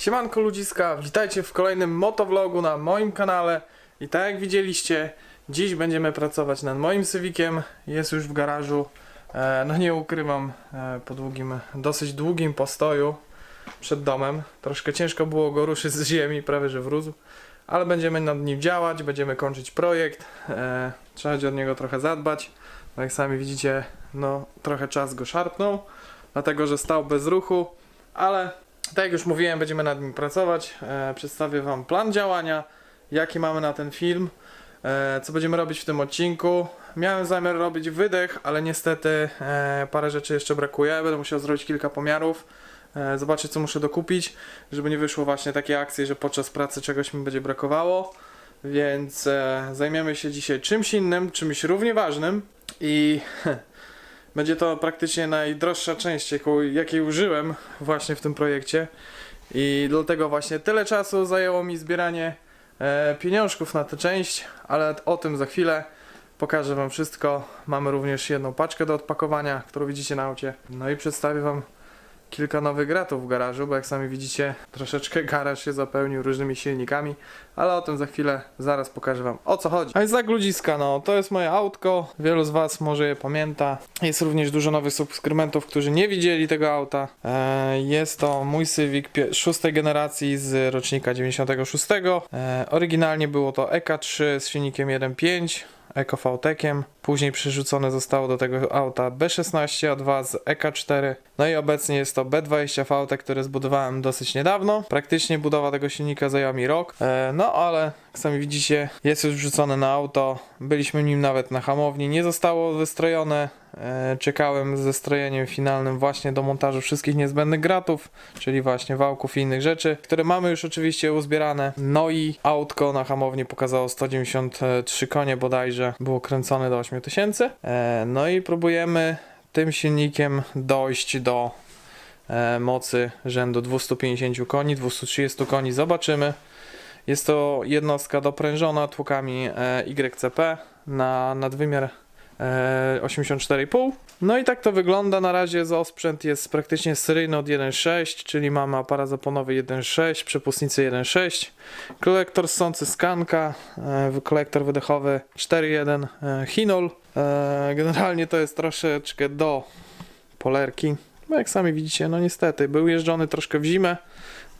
Siemanko ludziska, witajcie w kolejnym motovlogu na moim kanale. I tak jak widzieliście, dziś będziemy pracować nad moim Civiciem, jest już w garażu, e, no nie ukrywam, e, po długim, dosyć długim postoju przed domem, troszkę ciężko było go ruszyć z ziemi, prawie że wrózł, ale będziemy nad nim działać, będziemy kończyć projekt, e, trzeba będzie od niego trochę zadbać, no jak sami widzicie, no trochę czas go szarpnął, dlatego że stał bez ruchu, ale tak jak już mówiłem, będziemy nad nim pracować. E, przedstawię Wam plan działania, jaki mamy na ten film, e, co będziemy robić w tym odcinku. Miałem zamiar robić wydech, ale niestety e, parę rzeczy jeszcze brakuje. Będę musiał zrobić kilka pomiarów, zobaczyć co muszę dokupić, żeby nie wyszło właśnie takie akcje, że podczas pracy czegoś mi będzie brakowało. Więc zajmiemy się dzisiaj czymś innym, czymś równie ważnym i Będzie to praktycznie najdroższa część, jaką, jakiej użyłem właśnie w tym projekcie. I dlatego właśnie tyle czasu zajęło mi zbieranie e, pieniążków na tę część, ale o tym za chwilę. Pokażę Wam wszystko. Mamy również jedną paczkę do odpakowania, którą widzicie na aucie. No i przedstawię Wam kilka nowych gratów w garażu, bo jak sami widzicie, troszeczkę garaż się zapełnił różnymi silnikami, ale o tym za chwilę zaraz pokażę Wam o co chodzi. A jest tak ludziska, no to jest moje autko, wielu z Was może je pamięta. Jest również dużo nowych subskrybentów, którzy nie widzieli tego auta. E, jest to mój Civic szóstej generacji z rocznika 96. E, oryginalnie było to EK3 z silnikiem 1.5. EcoVTECiem. Później przerzucone zostało do tego auta B16, a 2 z EK4. No i obecnie jest to B20 VT, które zbudowałem dosyć niedawno. Praktycznie budowa tego silnika zajęła mi rok. E, no ale jak sami widzicie, jest już wrzucone na auto. Byliśmy nim nawet na hamowni. Nie zostało wystrojone. E, czekałem ze strojeniem finalnym właśnie do montażu wszystkich niezbędnych gratów, czyli właśnie wałków i innych rzeczy, które mamy już oczywiście uzbierane. No i autko na hamowni pokazało 193 konie bodajże. Było kręcone do 8000. E, no i próbujemy tym silnikiem dojść do e, mocy rzędu 250 koni, 230 koni. Zobaczymy. Jest to jednostka doprężona tłukami e, YCP na nadwymiar 84,5. No i tak to wygląda. Na razie za osprzęt jest praktycznie seryjny od 1.6, czyli mamy aparat zaponowy 1.6, przepustnicy 1.6, kolektor ssący skanka, e, kolektor wydechowy 4.1 e, Hinol. E, generalnie to jest troszeczkę do polerki. No jak sami widzicie, no niestety, był jeżdżony troszkę w zimę,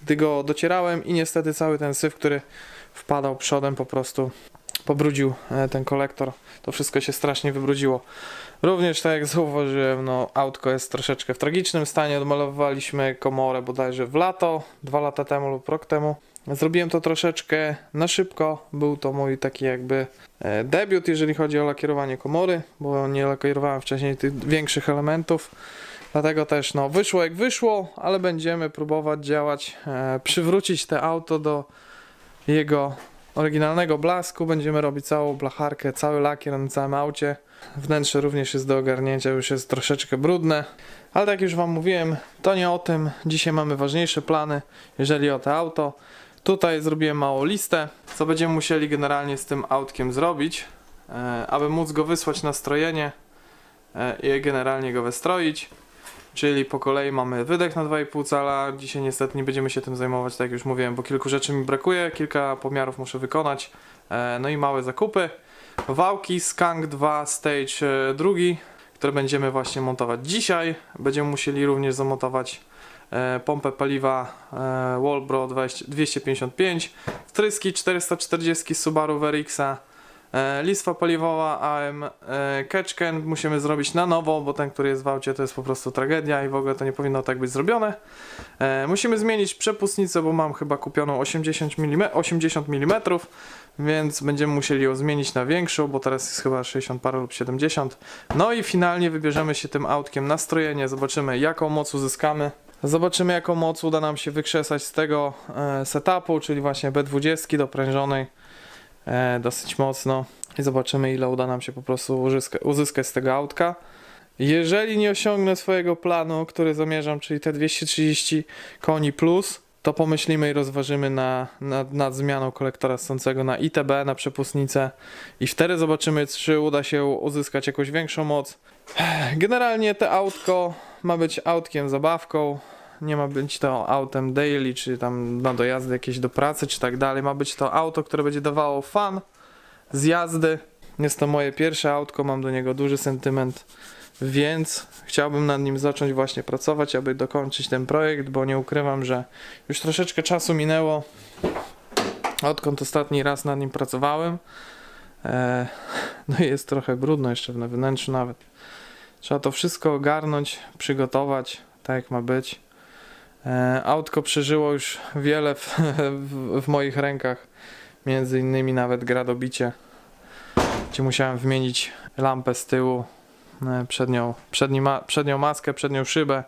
gdy go docierałem i niestety cały ten syf, który wpadał przodem po prostu pobrudził e, ten kolektor. To wszystko się strasznie wybrudziło. Również tak jak zauważyłem, no autko jest troszeczkę w tragicznym stanie. Odmalowaliśmy komorę bodajże w lato, dwa lata temu lub rok temu. Zrobiłem to troszeczkę na szybko. Był to mój taki jakby e, debiut, jeżeli chodzi o lakierowanie komory, bo nie lakierowałem wcześniej tych większych elementów. Dlatego też no wyszło jak wyszło, ale będziemy próbować działać, e, przywrócić te auto do jego oryginalnego blasku. Będziemy robić całą blacharkę, cały lakier na całym aucie. Wnętrze również jest do ogarnięcia, już jest troszeczkę brudne. Ale tak już Wam mówiłem, to nie o tym. Dzisiaj mamy ważniejsze plany, jeżeli o to auto. Tutaj zrobiłem małą listę, co będziemy musieli generalnie z tym autkiem zrobić, e, aby móc go wysłać na strojenie e, i generalnie go wystroić. Czyli po kolei mamy wydech na 2,5 cala. Dzisiaj niestety nie będziemy się tym zajmować, tak jak już mówiłem, bo kilku rzeczy mi brakuje, kilka pomiarów muszę wykonać. E, No i małe zakupy. Wałki Skunk 2 Stage e, drugi, które będziemy właśnie montować dzisiaj. Będziemy musieli również zamontować e, pompę paliwa e, Walbro 20 255, wtryski 440 Subaru VRX-a, E, Listwa paliwowa AM e, Ketchken musimy zrobić na nowo, bo ten, który jest w aucie, to jest po prostu tragedia i w ogóle to nie powinno tak być zrobione. E, musimy zmienić przepustnicę, bo mam chyba kupioną 80 mm, 80 mm więc będziemy musieli ją zmienić na większą, bo teraz jest chyba 60 parę lub 70. No i finalnie wybierzemy się tym autkiem na strojenie, zobaczymy jaką moc uzyskamy. Zobaczymy jaką moc uda nam się wykrzesać z tego e, setupu, czyli właśnie B20 doprężonej e, dosyć mocno i zobaczymy ile uda nam się po prostu uzyska, uzyskać z tego autka. Jeżeli nie osiągnę swojego planu, który zamierzam, czyli te 230 koni plus, to pomyślimy i rozważymy na, nad, nad zmianą kolektora ssącego na ITB, na przepustnicę i wtedy zobaczymy, czy uda się uzyskać jakąś większą moc. Generalnie te autko ma być autkiem zabawką. Nie ma być to autem daily, czy tam na dojazdy jakieś do pracy, czy tak dalej. Ma być to auto, które będzie dawało fan z jazdy. Jest to moje pierwsze autko, mam do niego duży sentyment, więc chciałbym nad nim zacząć właśnie pracować, aby dokończyć ten projekt, bo nie ukrywam, że już troszeczkę czasu minęło, odkąd ostatni raz nad nim pracowałem. E, no i jest trochę brudno jeszcze na wnętrzu nawet. Trzeba to wszystko ogarnąć, przygotować, tak jak ma być. E, autko przeżyło już wiele w, w, w moich rękach, między innymi nawet gradobicie, gdzie musiałem wymienić lampę z tyłu, e, przednią, przednią maskę, przednią szybę,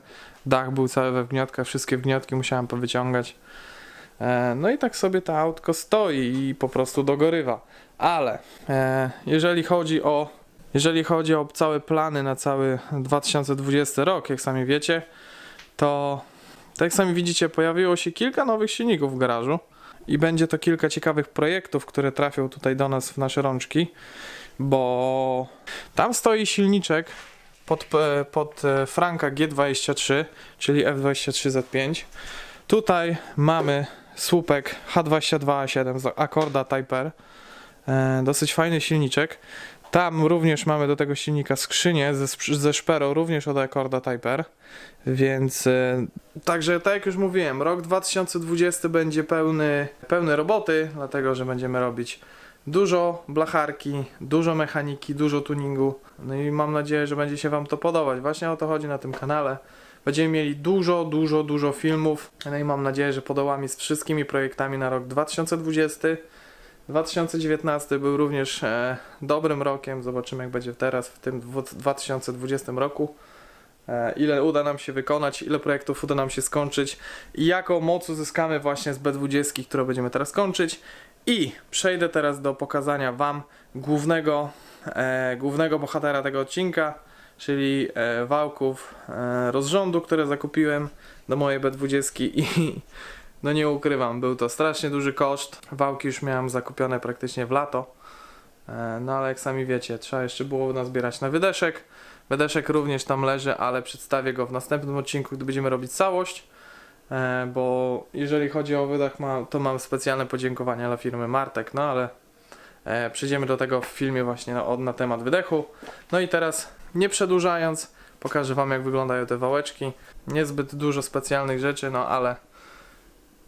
dach był cały we wniotkach, wszystkie wnioski musiałem powyciągać. E, No i tak sobie to autko stoi i po prostu dogorywa. Ale jeżeli chodzi o jeżeli chodzi o całe plany na cały 2020 rok, jak sami wiecie, to tak jak sami widzicie, pojawiło się kilka nowych silników w garażu i będzie to kilka ciekawych projektów, które trafią tutaj do nas w nasze rączki, bo tam stoi silniczek pod, pod e, Franka G23, czyli F23Z5. Tutaj mamy słupek H22A7 z Akorda Type R. E, dosyć fajny silniczek. Tam również mamy do tego silnika skrzynię ze, ze szperą, również od Akorda Type R. Więc e, także tak jak już mówiłem, rok 2020 będzie pełny, pełny roboty, dlatego że będziemy robić dużo blacharki, dużo mechaniki, dużo tuningu. No i mam nadzieję, że będzie się Wam to podobać. Właśnie o to chodzi na tym kanale. Będziemy mieli dużo, dużo, dużo filmów. No i mam nadzieję, że podołamy z wszystkimi projektami na rok 2020. 2019 był również e, dobrym rokiem. Zobaczymy, jak będzie teraz w tym dwu- 2020 roku. E, ile uda nam się wykonać, ile projektów uda nam się skończyć i jaką moc uzyskamy właśnie z B20, którą będziemy teraz kończyć. I przejdę teraz do pokazania Wam głównego, e, głównego bohatera tego odcinka, czyli e, wałków e, rozrządu, które zakupiłem do mojej B20 i no nie ukrywam, był to strasznie duży koszt. Wałki już miałem zakupione praktycznie w lato. E, No ale jak sami wiecie, trzeba jeszcze było nazbierać na wydeszek. Wydeszek również tam leży, ale przedstawię go w następnym odcinku, gdy będziemy robić całość. E, Bo jeżeli chodzi o wydech, to mam specjalne podziękowania dla firmy Martek, no ale e, przejdziemy do tego w filmie właśnie na temat wydechu. No i teraz, nie przedłużając, pokażę Wam jak wyglądają te wałeczki. Niezbyt dużo specjalnych rzeczy, no ale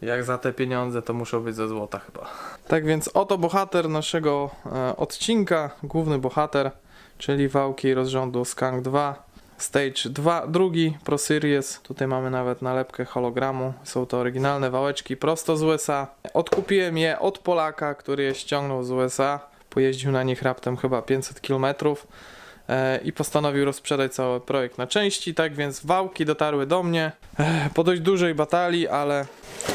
jak za te pieniądze, to muszą być ze złota chyba. Tak więc oto bohater naszego e, odcinka, główny bohater, czyli wałki rozrządu Skunk 2, Stage 2, drugi Pro Series. Tutaj mamy nawet nalepkę hologramu. Są to oryginalne wałeczki prosto z USA. Odkupiłem je od Polaka, który je ściągnął z USA. Pojeździł na nich raptem chyba 500 km e, i postanowił rozprzedać cały projekt na części. Tak więc wałki dotarły do mnie e, po dość dużej batalii, ale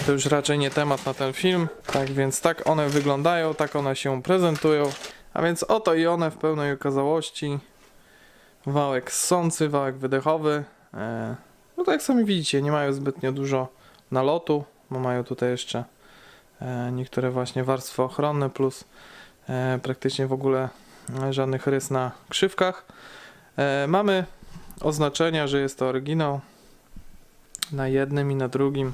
to już raczej nie temat na ten film. Tak więc tak one wyglądają, tak one się prezentują. A więc oto i one w pełnej okazałości. Wałek ssący, wałek wydechowy. E, no tak jak sami widzicie, nie mają zbytnio dużo nalotu, bo mają tutaj jeszcze e, niektóre właśnie warstwy ochronne plus e, praktycznie w ogóle żadnych rys na krzywkach. Mamy oznaczenia, że jest to oryginał na jednym i na drugim.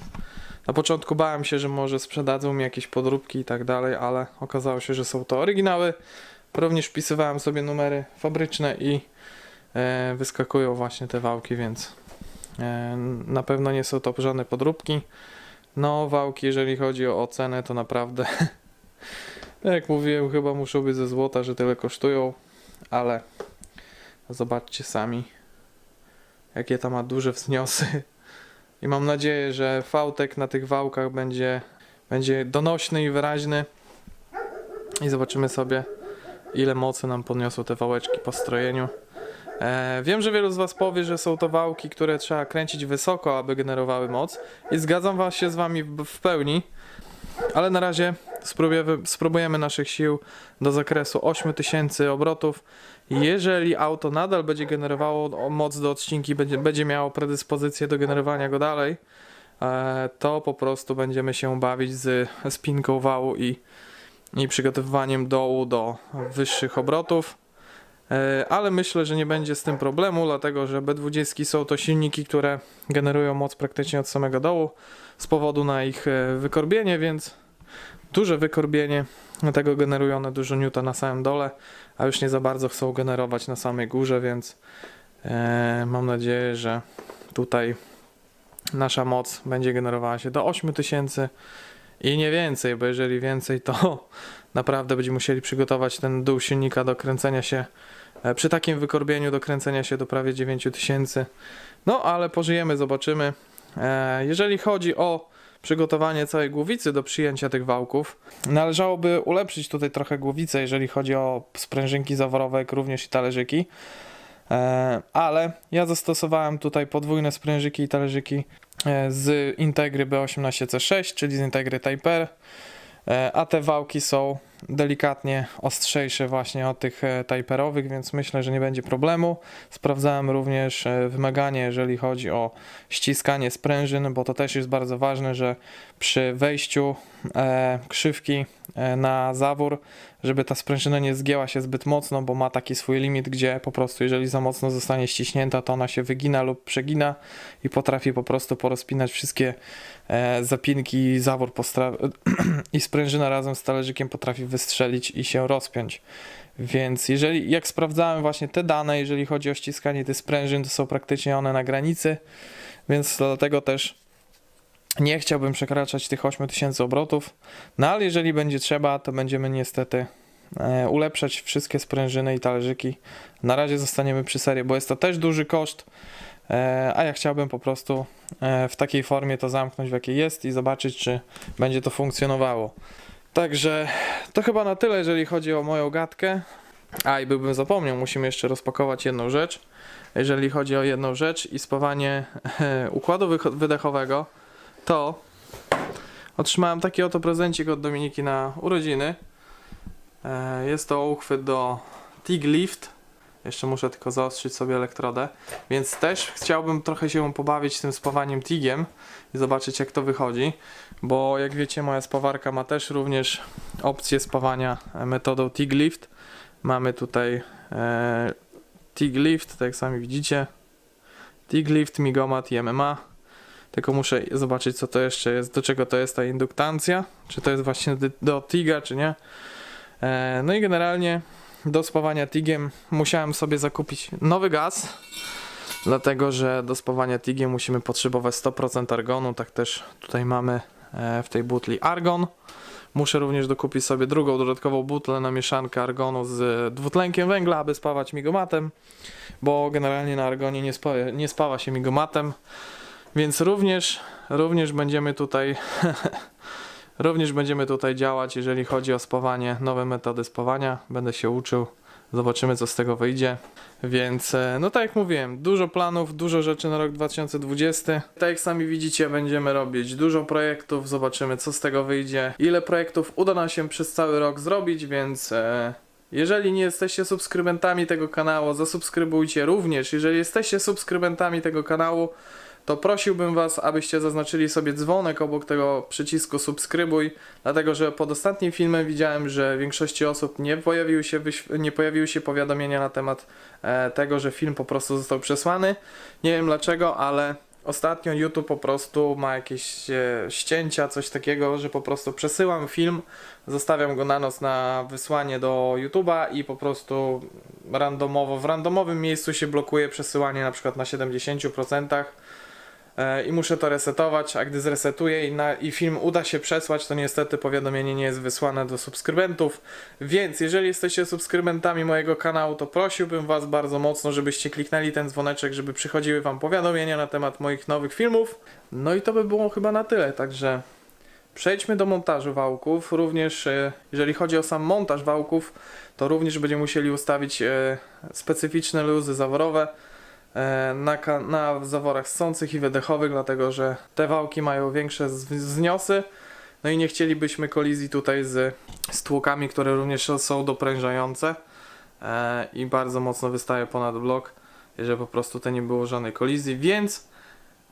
Na początku bałem się, że może sprzedadzą mi jakieś podróbki i tak dalej, ale okazało się, że są to oryginały. Również wpisywałem sobie numery fabryczne i e, wyskakują właśnie te wałki, więc e, na pewno nie są to żadne podróbki. No, wałki, jeżeli chodzi o cenę, to naprawdę, tak jak mówiłem, chyba muszą być ze złota, że tyle kosztują, ale zobaczcie sami, jakie to ma duże wzniosy. I mam nadzieję, że fałtek na tych wałkach będzie, będzie donośny i wyraźny. I zobaczymy sobie, ile mocy nam podniosą te wałeczki po strojeniu. E, wiem, że wielu z Was powie, że są to wałki, które trzeba kręcić wysoko, aby generowały moc. I zgadzam was się z Wami w, w pełni. Ale na razie spróbujemy, spróbujemy naszych sił do zakresu 8000 obrotów. Jeżeli auto nadal będzie generowało moc do odcinki, będzie, będzie miało predyspozycję do generowania go dalej, e, to po prostu będziemy się bawić z spinką wału i, i przygotowywaniem dołu do wyższych obrotów. E, ale myślę, że nie będzie z tym problemu, dlatego że B20 są to silniki, które generują moc praktycznie od samego dołu z powodu na ich e, wykorbienie, więc duże wykorbienie, dlatego generują one dużo newta na samym dole, a już nie za bardzo chcą generować na samej górze, więc e, mam nadzieję, że tutaj nasza moc będzie generowała się do 8000 i nie więcej, bo jeżeli więcej, to naprawdę będziemy musieli przygotować ten dół silnika do kręcenia się e, przy takim wykorbieniu do kręcenia się do prawie 9000. No ale pożyjemy, zobaczymy. E, Jeżeli chodzi o przygotowanie całej głowicy do przyjęcia tych wałków, należałoby ulepszyć tutaj trochę głowicę, jeżeli chodzi o sprężynki zaworowe, jak również i talerzyki. E, Ale ja zastosowałem tutaj podwójne sprężyki i talerzyki e, z Integry B18C6, czyli z Integry Type R. E, A te wałki są delikatnie ostrzejsze właśnie od tych e, Typerowych, więc myślę, że nie będzie problemu. Sprawdzałem również e, wymagania, jeżeli chodzi o ściskanie sprężyn, bo to też jest bardzo ważne, że przy wejściu e, krzywki na zawór, żeby ta sprężyna nie zgięła się zbyt mocno, bo ma taki swój limit, gdzie po prostu jeżeli za mocno zostanie ściśnięta, to ona się wygina lub przegina i potrafi po prostu porozpinać wszystkie zapinki i zawór i sprężyna razem z talerzykiem potrafi wystrzelić i się rozpiąć. Więc jeżeli, jak sprawdzałem właśnie te dane, jeżeli chodzi o ściskanie tych sprężyn, to są praktycznie one na granicy, więc dlatego też nie chciałbym przekraczać tych 8000 obrotów. No ale jeżeli będzie trzeba, to będziemy niestety e, ulepszać wszystkie sprężyny i talerzyki. Na razie zostaniemy przy serii, bo jest to też duży koszt, e, a ja chciałbym po prostu e, w takiej formie to zamknąć, w jakiej jest i zobaczyć, czy będzie to funkcjonowało. Także to chyba na tyle, jeżeli chodzi o moją gadkę. A i byłbym zapomniał, musimy jeszcze rozpakować jedną rzecz. Jeżeli chodzi o jedną rzecz i spawanie układu wydechowego, to otrzymałem taki oto prezencik od Dominiki na urodziny. E, Jest to uchwyt do TIG Lift. Jeszcze muszę tylko zaostrzyć sobie elektrodę. Więc też chciałbym trochę się pobawić tym spawaniem TIGiem i zobaczyć jak to wychodzi. Bo jak wiecie moja spawarka ma też również opcję spawania e, metodą TIG Lift. Mamy tutaj e, TIG Lift, tak jak sami widzicie. TIG Lift, Migomat i MMA. Tylko muszę zobaczyć, co to jeszcze jest, do czego to jest ta induktancja. Czy to jest właśnie do, TIGa, czy nie. E, no i generalnie do spawania TIGiem musiałem sobie zakupić nowy gaz. Dlatego, że do spawania TIGiem musimy potrzebować 100% argonu. Tak też tutaj mamy e, w tej butli argon. Muszę również dokupić sobie drugą dodatkową butlę na mieszankę argonu z dwutlenkiem węgla, aby spawać migomatem, bo generalnie na argonie nie, spa, nie spawa się migomatem. Więc również, również będziemy tutaj również będziemy tutaj działać, jeżeli chodzi o spawanie, nowe metody spawania. Będę się uczył. Zobaczymy, co z tego wyjdzie. Więc, e, no tak jak mówiłem, dużo planów, dużo rzeczy na rok 2020. Tak jak sami widzicie, będziemy robić dużo projektów. Zobaczymy, co z tego wyjdzie. Ile projektów uda nam się przez cały rok zrobić, więc. E, jeżeli nie jesteście subskrybentami tego kanału, zasubskrybujcie również. Jeżeli jesteście subskrybentami tego kanału, to prosiłbym Was, abyście zaznaczyli sobie dzwonek obok tego przycisku subskrybuj, dlatego że pod ostatnim filmem widziałem, że większości osób nie pojawiły się, nie pojawiły się powiadomienia na temat e, tego, że film po prostu został przesłany. Nie wiem dlaczego, ale ostatnio YouTube po prostu ma jakieś e, ścięcia, coś takiego, że po prostu przesyłam film, zostawiam go na noc na wysłanie do YouTube'a i po prostu randomowo, w randomowym miejscu się blokuje przesyłanie na przykład na 70% e, i muszę to resetować, a gdy zresetuję i, na, i film uda się przesłać, to niestety powiadomienie nie jest wysłane do subskrybentów, więc jeżeli jesteście subskrybentami mojego kanału, to prosiłbym Was bardzo mocno, żebyście kliknęli ten dzwoneczek, żeby przychodziły Wam powiadomienia na temat moich nowych filmów. No i to by było chyba na tyle, także przejdźmy do montażu wałków. Również e, jeżeli chodzi o sam montaż wałków, to również będziemy musieli ustawić e, specyficzne luzy zaworowe e, na, ka- na zaworach ssących i wydechowych, dlatego że te wałki mają większe z- zniosy. No i nie chcielibyśmy kolizji tutaj z, z tłukami, które również są doprężające e, i bardzo mocno wystaje ponad blok, żeby po prostu to nie było żadnej kolizji, więc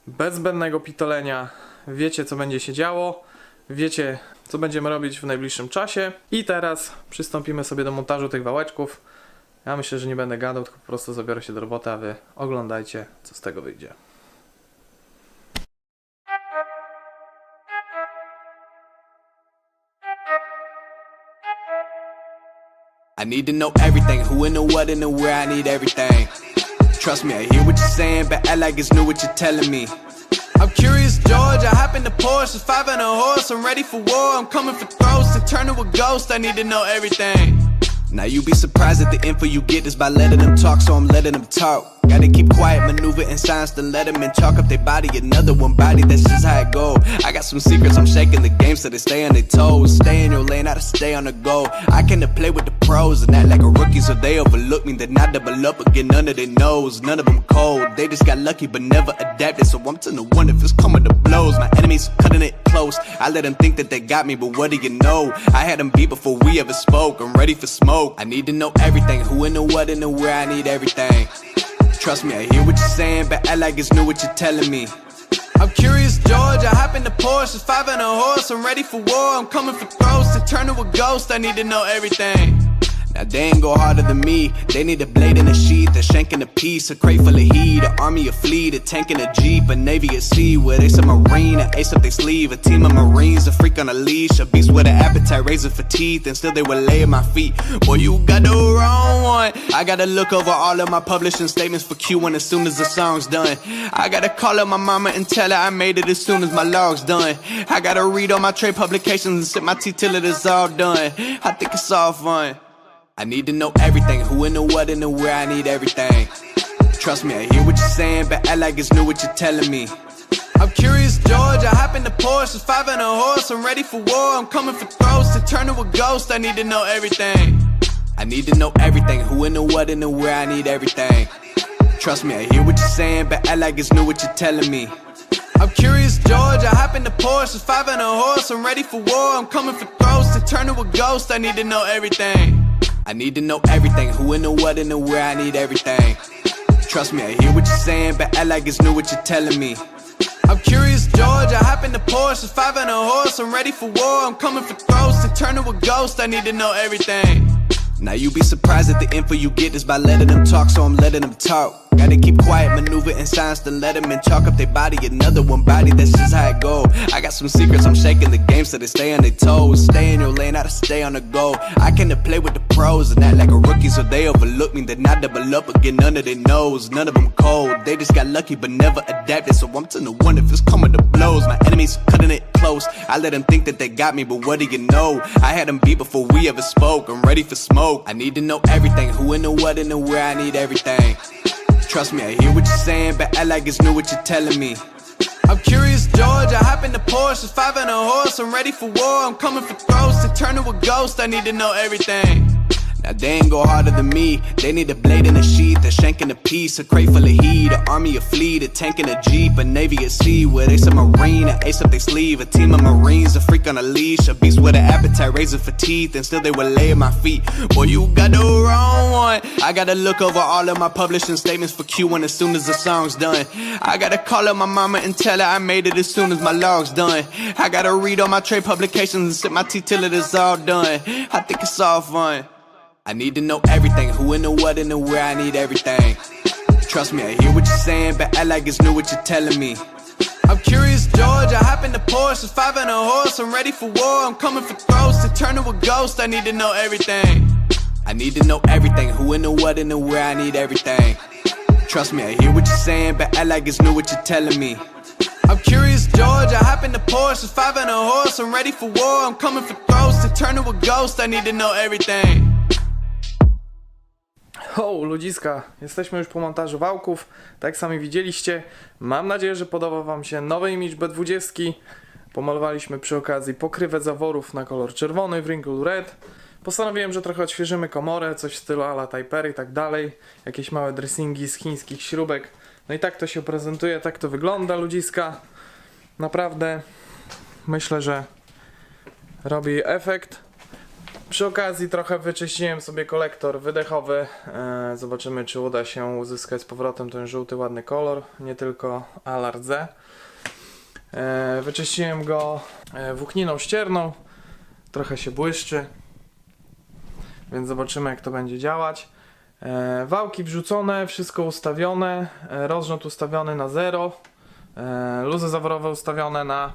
bez zbędnego pitolenia wiecie co będzie się działo, wiecie co będziemy robić w najbliższym czasie i teraz przystąpimy sobie do montażu tych wałeczków. Ja myślę, że nie będę gadał, tylko po prostu zabiorę się do roboty, a wy oglądajcie, co z tego wyjdzie. I need to know everything, who and the what and the where, I need everything. Trust me, I hear what you're saying, but act like it's new what you're telling me. I'm curious, George, I hop in the Porsche, five and a horse, I'm ready for war, I'm coming for throats, to turn to a ghost, I need to know everything. Now you be surprised at the info you get is by letting them talk, so I'm letting them talk. Gotta keep quiet, maneuver in silence to let them. Chalk up their body, another one body, that's just how it go. I got some secrets, I'm shaking the game so they stay on their toes. Stay in your lane, how to stay on the go. I can to play with the pros and act like a rookie, so they overlook me. Then I double up again, none of their knows, none of them cold. They just got lucky but never adapted, so I'm to the one if it's coming to blows. My enemies cutting it close. I let them think that they got me, but what do you know? I had them beat before we ever spoke. I'm ready for smoke. I need to know everything, who and the what and the where. I need everything. Trust me, I hear what you're saying, but act like it's new what you're telling me. I'm curious, George. I hop in the Porsche, five and a horse. I'm ready for war. I'm coming for throats to turn to a ghost. I need to know everything. Now they ain't go harder than me. They need a blade and a sheath, a shank and a piece, a crate full of heat, an army, a fleet, a tank and a jeep, a navy at sea with ace a marine, an ace up their sleeve, a team of marines, a freak on a leash, a beast with an appetite, razor for teeth, and still they would lay at my feet. Boy, you got the wrong one. I gotta look over all of my publishing statements for Q1 as soon as the song's done. I gotta call up my mama and tell her I made it as soon as my log's done. I gotta read all my trade publications and sip my tea till it is all done. I think it's all fun. I need to know everything, who and the what and the where, I need everything. Trust me, I hear what you're saying, but act like it's new what you're telling me. I'm curious, George, I hop in the Porsche, it's five and a horse, I'm ready for war, I'm coming for throats, to turn to a ghost, I need to know everything. I need to know everything, who and the what and the where, I need everything. Trust me, I hear what you're saying, but act like it's new what you're telling me. I'm curious, George. I hop in the Porsche, it's five and a horse. I'm ready for war. I'm coming for throats to turn to a ghost. I need to know everything. I need to know everything, who and the what and the where. I need everything. Trust me, I hear what you're saying, but act like it's new what you're telling me. I'm curious, George. I hop in the Porsche, five and a horse. I'm ready for war. I'm coming for throats to turn to a ghost. I need to know everything. Now you be surprised at the info you get is by letting them talk, so I'm letting them talk. Gotta keep quiet, maneuver in silence to let them in. Chalk up their body, another one body, that's just how it go. I got some secrets, I'm shaking the game so they stay on their toes. Stay in your lane, how to stay on the go. I can to play with the pros and act like a rookie, so they overlook me. Then I double up again, of their knows, none of them cold. They just got lucky but never adapted, so I'm to the one if it's coming to blows. My enemies cutting it close. I let them think that they got me, but what do you know? I had them beat before we ever spoke. I'm ready for smoke. I need to know everything, who and the what and the where. I need everything. Trust me, I hear what you're saying, but act like it's new what you're telling me. I'm curious, George. I hop in the Porsche, it's five and a horse. I'm ready for war. I'm coming for throats to turn to a ghost. I need to know everything. Now they ain't go harder than me. They need a blade and a sheath, a shank and a piece, a crate full of heat, an army, a fleet, a tank and a jeep, a navy at sea with ace a marine, an ace up their sleeve, a team of marines, a freak on a leash, a beast with an appetite, razor for teeth, and still they would lay at my feet. Boy, you got the wrong one. I gotta look over all of my publishing statements for Q1 as soon as the song's done. I gotta call up my mama and tell her I made it as soon as my log's done. I gotta read all my trade publications and sip my tea till it is all done. I think it's all fun. I need to know everything, who and the what and the where. I need everything. Trust me, I hear what you're saying, but act like it's new what you're telling me. I'm curious, George. I hop in the Porsche, five and a horse. I'm ready for war. I'm coming for throats to turn to a ghost. I need to know everything. I need to know everything, who and the what and the where. I need everything. Trust me, I hear what you're saying, but act like it's new what you're telling me. I'm curious, George. I hop in the Porsche, five and a horse. I'm ready for war. I'm coming for throats to turn to a ghost. I need to know everything. O, ludziska, jesteśmy już po montażu wałków. Tak sami widzieliście. Mam nadzieję, że podoba Wam się nowy imidż B20. Pomalowaliśmy przy okazji pokrywę zaworów na kolor czerwony w Wrinkled Red. Postanowiłem, że trochę odświeżymy komorę, coś w stylu ala Typer i tak dalej. Jakieś małe dressingi z chińskich śrubek. No i tak to się prezentuje, tak to wygląda, ludziska. Naprawdę myślę, że robi efekt. Przy okazji trochę wyczyściłem sobie kolektor wydechowy. E, zobaczymy, czy uda się uzyskać z powrotem ten żółty, ładny kolor, nie tylko Allard Z. E, wyczyściłem go e, włókniną ścierną. Trochę się błyszczy. Więc zobaczymy, jak to będzie działać. Wałki wrzucone, wszystko ustawione, rozrząd ustawiony na 0, e, luzy zaworowe ustawione na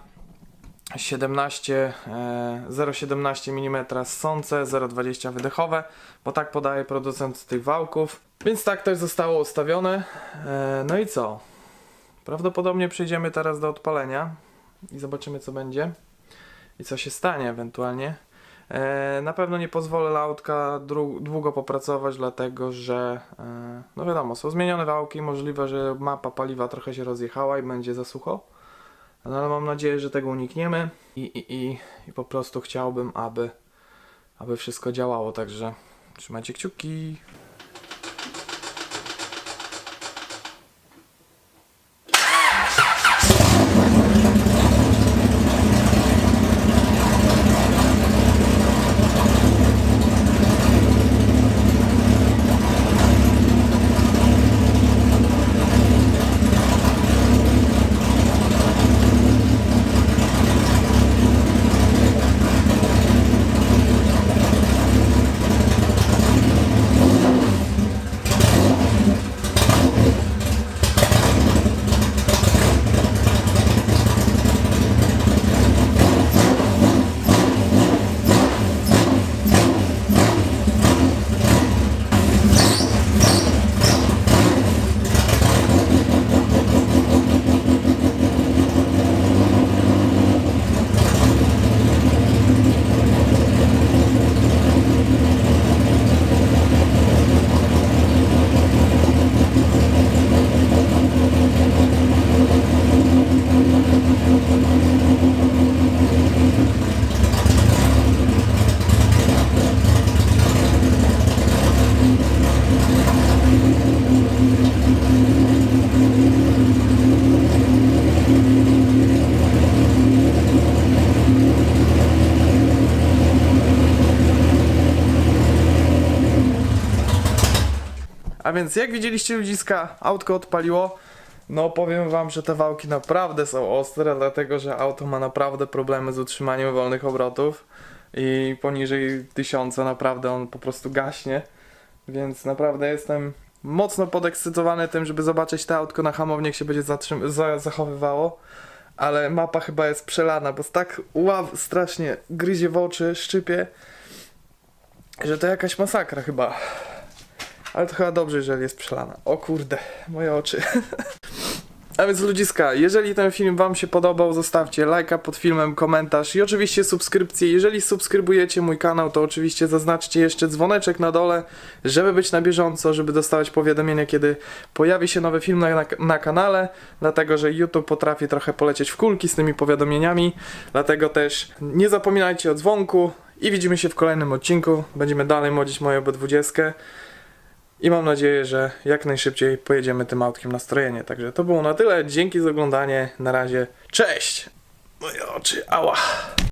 17, e, 0,17 mm ssące, 0,20 wydechowe, bo tak podaje producent tych wałków. Więc tak też zostało ustawione. E, no i co? Prawdopodobnie przejdziemy teraz do odpalenia i zobaczymy co będzie i co się stanie ewentualnie. E, na pewno nie pozwolę autka dru- długo popracować, dlatego że e, no wiadomo, są zmienione wałki, możliwe, że mapa paliwa trochę się rozjechała i będzie za sucho. No ale mam nadzieję, że tego unikniemy i, i, i, i po prostu chciałbym, aby, aby wszystko działało, także trzymajcie kciuki. Więc jak widzieliście ludziska, autko odpaliło. No powiem wam, że te wałki naprawdę są ostre, dlatego że auto ma naprawdę problemy z utrzymaniem wolnych obrotów i poniżej 1000 naprawdę on po prostu gaśnie. Więc naprawdę jestem mocno podekscytowany tym, żeby zobaczyć to autko na hamowni, jak się będzie za- zachowywało. Ale mapa chyba jest przelana, bo tak ław strasznie gryzie w oczy, szczypie, że to jakaś masakra chyba. Ale to chyba dobrze, jeżeli jest przelana. O kurde, moje oczy. A więc ludziska, jeżeli ten film wam się podobał, zostawcie lajka pod filmem, komentarz i oczywiście subskrypcję. Jeżeli subskrybujecie mój kanał, to oczywiście zaznaczcie jeszcze dzwoneczek na dole, żeby być na bieżąco, żeby dostawać powiadomienia, kiedy pojawi się nowy film na, na, na kanale, dlatego że YouTube potrafi trochę polecieć w kulki z tymi powiadomieniami, dlatego też nie zapominajcie o dzwonku i widzimy się w kolejnym odcinku. Będziemy dalej modzić moją B20. I mam nadzieję, że jak najszybciej pojedziemy tym autkiem na strojenie. Także to było na tyle. Dzięki za oglądanie. Na razie. Cześć! Moje oczy. Ała.